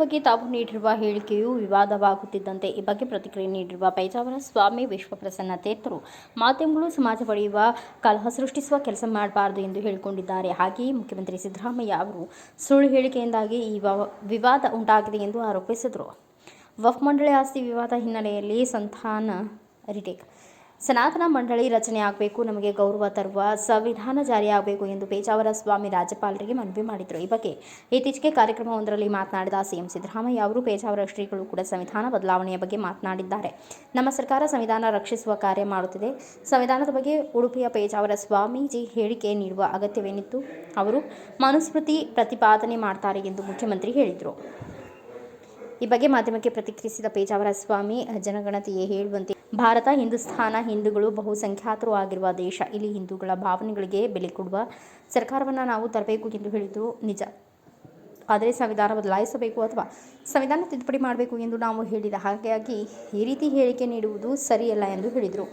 ಬಗ್ಗೆ ತಾವು ನೀಡಿರುವ ಹೇಳಿಕೆಯು ವಿವಾದವಾಗುತ್ತಿದ್ದಂತೆ ಈ ಬಗ್ಗೆ ಪ್ರತಿಕ್ರಿಯೆ ನೀಡಿರುವ ಪೈಜಾವರ ಸ್ವಾಮಿ ವಿಶ್ವಪ್ರಸನ್ನ ತೀರ್ಥರು ಮಾಧ್ಯಮಗಳು ಸಮಾಜ ಪಡೆಯುವ ಕಲಹ ಸೃಷ್ಟಿಸುವ ಕೆಲಸ ಮಾಡಬಾರದು ಎಂದು ಹೇಳಿಕೊಂಡಿದ್ದಾರೆ. ಹಾಗೆಯೇ ಮುಖ್ಯಮಂತ್ರಿ ಸಿದ್ದರಾಮಯ್ಯ ಅವರು ಸುಳ್ಳು ಹೇಳಿಕೆಯಿಂದಾಗಿ ಈ ವಿವಾದ ಉಂಟಾಗಿದೆ ಎಂದು ಆರೋಪಿಸಿದರು. ವಫ್ ಮಂಡಳಿ ಆಸ್ತಿ ವಿವಾದ ಹಿನ್ನೆಲೆಯಲ್ಲಿ ಸಂತಾನ ರಿಟೇಕ್ ಸನಾತನ ಮಂಡಳಿ ರಚನೆ ಆಗಬೇಕು, ನಮಗೆ ಗೌರವ ತರುವ ಸಂವಿಧಾನ ಜಾರಿಯಾಗಬೇಕು ಎಂದು ಪೇಜಾವರ ಸ್ವಾಮಿ ರಾಜ್ಯಪಾಲರಿಗೆ ಮನವಿ ಮಾಡಿದರು. ಈ ಬಗ್ಗೆ ಇತ್ತೀಚೆಗೆ ಕಾರ್ಯಕ್ರಮವೊಂದರಲ್ಲಿ ಮಾತನಾಡಿದ ಸಿಎಂ ಸಿದ್ದರಾಮಯ್ಯ ಅವರು ಪೇಜಾವರ ಶ್ರೀಗಳು ಕೂಡ ಸಂವಿಧಾನ ಬದಲಾವಣೆಯ ಬಗ್ಗೆ ಮಾತನಾಡಿದ್ದಾರೆ. ನಮ್ಮ ಸರ್ಕಾರ ಸಂವಿಧಾನ ರಕ್ಷಿಸುವ ಕಾರ್ಯ ಮಾಡುತ್ತಿದೆ. ಸಂವಿಧಾನದ ಬಗ್ಗೆ ಉಡುಪಿಯ ಪೇಜಾವರ ಸ್ವಾಮೀಜಿ ಹೇಳಿಕೆ ನೀಡುವ ಅಗತ್ಯವೇನಿತ್ತು? ಅವರು ಮನುಸ್ಮೃತಿ ಪ್ರತಿಪಾದನೆ ಮಾಡ್ತಾರೆ ಎಂದು ಮುಖ್ಯಮಂತ್ರಿ ಹೇಳಿದರು. ಈ ಬಗ್ಗೆ ಮಾಧ್ಯಮಕ್ಕೆ ಪ್ರತಿಕ್ರಿಯಿಸಿದ ಪೇಜಾವರ ಸ್ವಾಮಿ, ಜನಗಣತಿಯೇ ಹೇಳುವಂತೆ ಭಾರತ, ಹಿಂದೂಸ್ಥಾನ, ಹಿಂದೂಗಳು ಬಹುಸಂಖ್ಯಾತರು ಆಗಿರುವ ದೇಶ. ಇಲ್ಲಿ ಹಿಂದೂಗಳ ಭಾವನೆಗಳಿಗೆ ಬೆಲೆ ಕೊಡುವ ಸರ್ಕಾರವನ್ನು ನಾವು ತರಬೇಕು ಎಂದು ಹೇಳಿದ್ದು ನಿಜ. ಆದರೆ ಸಂವಿಧಾನ ಬದಲಾಯಿಸಬೇಕು ಅಥವಾ ಸಂವಿಧಾನ ತಿದ್ದುಪಡಿ ಮಾಡಬೇಕು ಎಂದು ನಾವು ಹೇಳಿದ ಹಾಗಾಗಿ ಈ ರೀತಿ ಹೇಳಿಕೆ ನೀಡುವುದು ಸರಿಯಲ್ಲ ಎಂದು ಹೇಳಿದರು.